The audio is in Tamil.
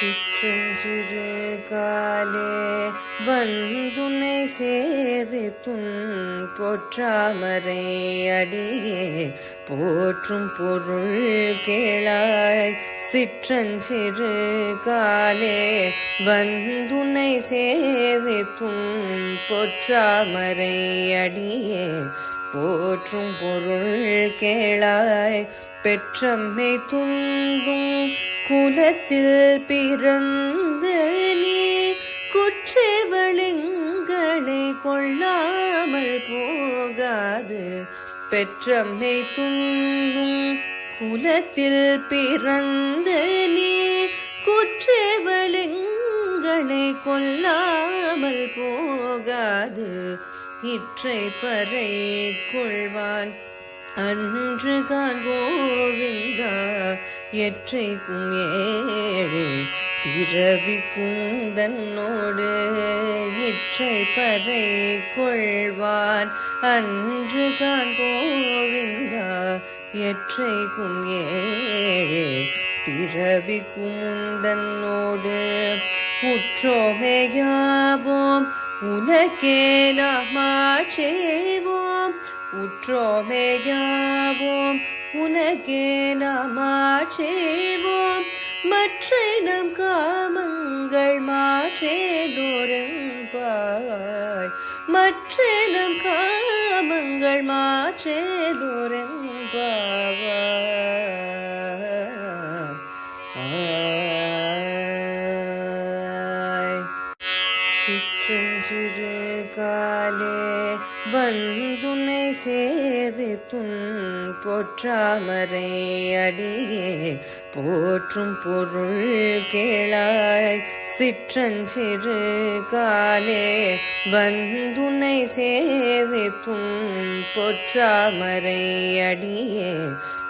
சிற்றஞ்சிறு காலே வந்துனை சேவித்துன் போற்றாமரை அடியே போற்றும் பொருள் கேளாய் சிற்றஞ்சிறு காலே வந்துனை சேவித்துன் போற்றாமரை அடியே போற்றும் பொருள் கேளாய் பெற்றம்மை துன்பும் குலத்தில் பிறந்த நீ குற்றவளிங்களை கொள்ளாமல் போகாது. பெற்றம்மை துன்பும் குலத்தில் பிறந்த நீ குற்றவளிங்களை கொல்லாமல் போகாது. இற்றை பறை கொள்வான் அன்று கான் கோவிந்தா எற்றைக்கும் ஏழு பிறவி கூந்தன்னோடு இற்றை பறை கொள்வான். அன்று கான் கோவிந்தா எற்றைக்கும் ஏழு பிறவி கூந்தன்னோடு உற்றோமையாவோம் உனக்கே நாம் செய்வோம் உற்றோமேயாவோம் உனக்கே நாம் நாமாட்சேவோம் மற்ற நம் காமங்கள் மாற்றே மாற்றேலோரெம்பாய் மற்ற நம் காமங்கள் மாற்றே மாற்றேலோரெம்பாவாய் சிற்றஞ்சிறு காலே வந்துனை சேவித்துன் போற்றாமரை அடியே. போற்றும் பொருள் கேளாய் சிற்றஞ்சிறு காலே வந்துனை சேவித்துன் போற்றாமரை அடியே.